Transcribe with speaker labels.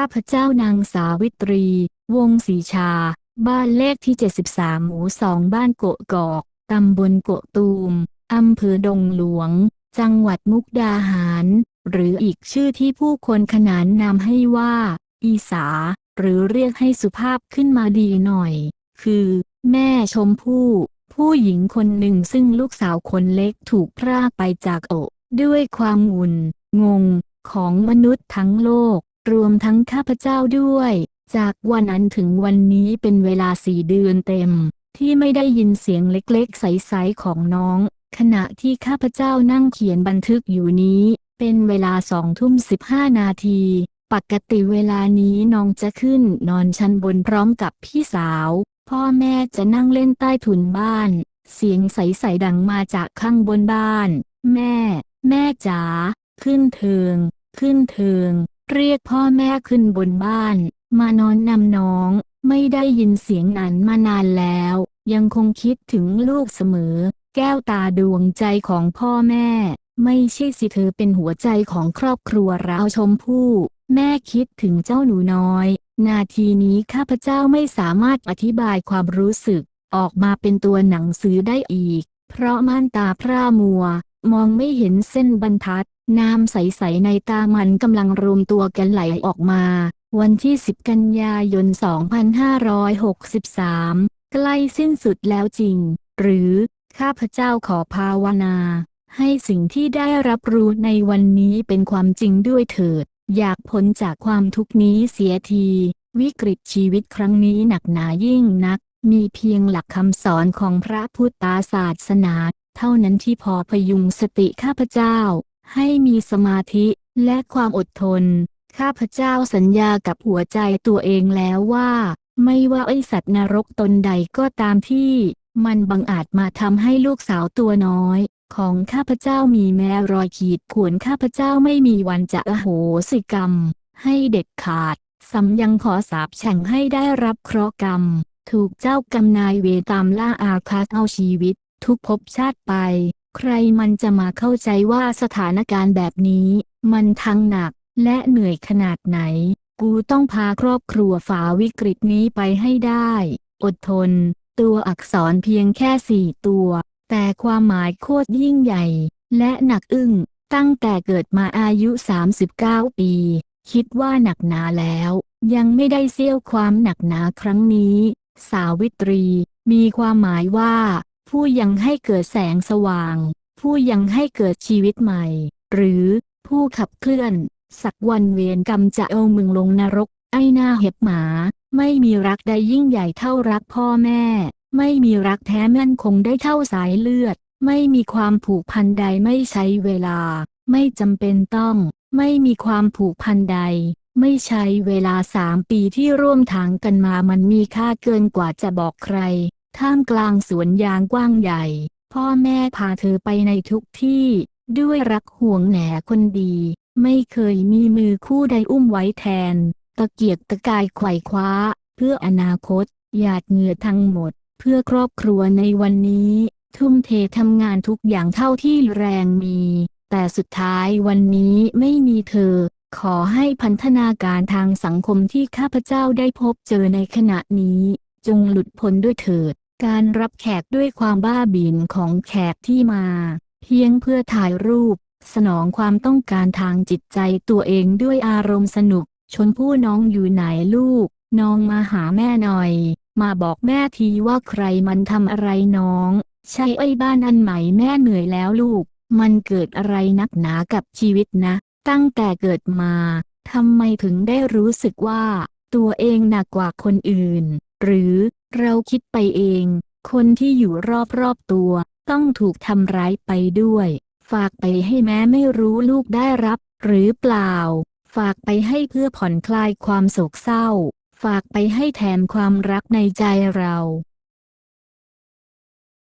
Speaker 1: ข้าพเจ้านางสาวิตรี วงศรีชา บ้านเลขที่ 73 หมู่สองบ้านโกะกอก ตำบลโกะตูม อำเภอดงหลวง จังหวัดมุกดาหาร หรืออีกชื่อที่ผู้คนขนานนามให้ว่า อีสา หรือเรียกให้สุภาพขึ้นมาดีหน่อย คือ แม่ชมพู่ ผู้หญิงคนหนึ่งซึ่งลูกสาวคนเล็กถูกพรากไปจากอก ด้วยความงุนงงของมนุษย์ทั้งโลก รวมทั้งข้าพเจ้าด้วย จากวันนั้นถึงวันนี้เป็นเวลาสี่เดือนเต็ม ที่ไม่ได้ยินเสียงเล็กๆ ใสๆของน้อง ขณะที่ข้าพเจ้านั่งเขียนบันทึกอยู่นี้ เป็นเวลาสองทุ่มสิบห้านาที ปกติเวลานี้น้องจะขึ้นนอนชั้นบนพร้อมกับพี่สาว พ่อแม่จะนั่งเล่นใต้ถุนบ้าน เสียงใสๆดังมาจากข้างบนบ้าน แม่ แม่จ๋าขึ้นเทิง ขึ้นเทิง เรียกพ่อแม่ขึ้นบนบ้าน มานอนนำน้อง ไม่ได้ยินเสียงนั้นมานานแล้ว ยังคงคิดถึงลูกเสมอ แก้วตาดวงใจของพ่อแม่ ไม่ใช่สิเธอเป็นหัวใจของครอบครัวเราชมพู่แม่คิดถึงเจ้าหนูน้อย นาทีนี้ข้าพเจ้าไม่สามารถอธิบายความรู้สึก ออกมาเป็นตัวหนังสือได้อีก เพราะม่านตาพร่ามัว มองไม่เห็นเส้นบรรทัด น้ำใสๆในตามันกำลังรวมตัวกันไหลออกมา วันที่ 10 กันยายน 2563 ใกล้สิ้นสุดแล้วจริง หรือข้าพเจ้าขอภาวนา ให้สิ่งที่ได้รับรู้ในวันนี้เป็นความจริงด้วยเถิด อยากพ้นจากความทุกนี้เสียที วิกฤตชีวิตครั้งนี้หนักหนายิ่งนัก มีเพียงหลักคำสอนของพระพุทธศาสนา เท่านั้นที่พอพยุงสติข้าพเจ้า ให้มีสมาธิและความอดทน ข้าพเจ้าสัญญากับหัวใจตัวเองแล้วว่า ไม่ว่าไอสัตว์นรกตนใดก็ตามที่ มันบังอาจมาทำให้ลูกสาวตัวน้อย ของข้าพเจ้ามีแม้รอยขีดข่วนข้าพเจ้าไม่มีวันจะอโหสิกรรม ให้เด็ดขาดสำยังขอสาบแช่งให้ได้รับเคราะห์กรรม ถูกเจ้ากรรมนายเวตามล่าอาฆาตเอาชีวิต ทุกภพชาติไป ใครมันจะมาเข้าใจว่าสถานการณ์แบบนี้ มันทั้งหนักและเหนื่อยขนาดไหน กูต้องพาครอบครัวฝ่าวิกฤตนี้ไปให้ได้ อดทน ตัวอักษรเพียงแค่สี่ตัว แต่ความหมายโคตรยิ่งใหญ่ และหนักอึ้ง ตั้งแต่เกิดมาอายุ 39 ปี คิดว่าหนักหนาแล้ว ยังไม่ได้เสี้ยวความหนักหนาครั้งนี้ สาวิตรี มีความหมายว่า ผู้ยังให้เกิดแสงสว่าง ผู้ยังให้เกิดชีวิตใหม่ หรือผู้ขับเคลื่อน สักวันเวรกรรมจะเอามึงลงนรก ไอ้หน้าเห็บหมา ไม่มีรักใดยิ่งใหญ่เท่ารักพ่อแม่ ไม่มีรักแท้มั่นคงได้เท่าสายเลือด ไม่มีความผูกพันใดไม่ใช้เวลา ไม่จำเป็นต้อง ไม่มีความผูกพันใด ไม่ใช้เวลาสามปีที่ร่วมทางกันมามันมีค่าเกินกว่าจะบอกใคร ท่ามกลางสวนยางกว้างใหญ่ พ่อแม่พาเธอไปในทุกที่ ด้วยรักห่วงแหนคนดี ไม่เคยมีมือคู่ใดอุ้มไว้แทน ตะเกียกตะกายไขว่คว้า เพื่ออนาคต หยาดเหงื่อทั้งหมด เพื่อครอบครัวในวันนี้ ทุ่มเททำงานทุกอย่างเท่าที่แรงมี แต่สุดท้ายวันนี้ไม่มีเธอ ขอให้พันธนาการทางสังคมที่ข้าพเจ้าได้พบเจอในขณะนี้ จงหลุดพ้นด้วยเถิด การรับแขกด้วยความบ้าบินของแขกที่มา เพียงเพื่อถ่ายรูป สนองความต้องการทางจิตใจตัวเองด้วยอารมณ์สนุก ชนผู้น้องอยู่ไหนลูก น้องมาหาแม่หน่อย มาบอกแม่ทีว่าใครมันทำอะไรน้อง ใช่ไอ้บ้านอันใหม่แม่เหนื่อยแล้วลูก มันเกิดอะไรนักหนากับชีวิตนะ ตั้งแต่เกิดมาทำไมถึงได้รู้สึกว่า ตัวเองหนักกว่าคนอื่น หรือ เราคิดไปเอง คนที่อยู่รอบๆตัว ต้องถูกทำร้ายไปด้วย ฝากไปให้แม้ไม่รู้ลูกได้รับ หรือเปล่า ฝากไปให้เพื่อผ่อนคลายความโศกเศร้า ฝากไปให้แทนความรักในใจเรา